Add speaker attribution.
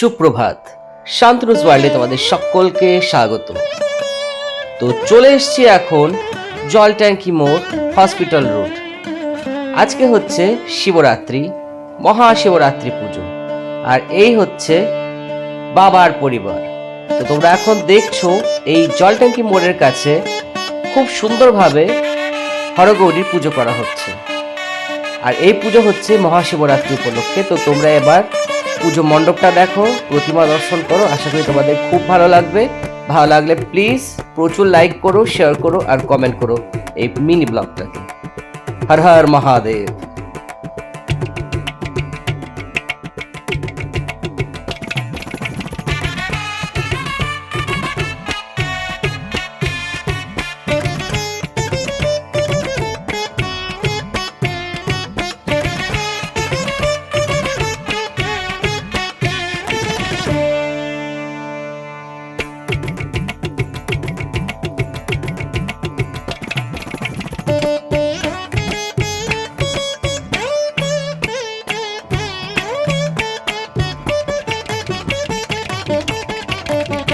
Speaker 1: সুপ্রভাত। শান্তনুজ ওয়ার্ল্ডে তোমাদের সকলকে স্বাগত। তো চলে এসছি এখন জল ট্যাঙ্কি মোড় হসপিটাল রোড। আজকে হচ্ছে শিবরাত্রি, মহাশিবরাত্রি পুজো। আর এই হচ্ছে বাবার পরিবার। তো তোমরা এখন দেখছ এই জল ট্যাঙ্কি মোড়ের কাছে খুব সুন্দরভাবে হরগৌরীর পুজো করা হচ্ছে। আর এই পুজো হচ্ছে মহাশিবরাত্রি উপলক্ষে। তো তোমরা এবার পুজো মণ্ডপটা দেখো, প্রতিমা দর্শন করো, আশা করি তোমাদের খুব ভালো লাগবে। ভালো লাগলে প্লিজ প্রচুর লাইক করো শেয়ার করো, আর কমেন্ট করো এই মিনি ব্লগটাকে হর হর মহাদেব। Thank you.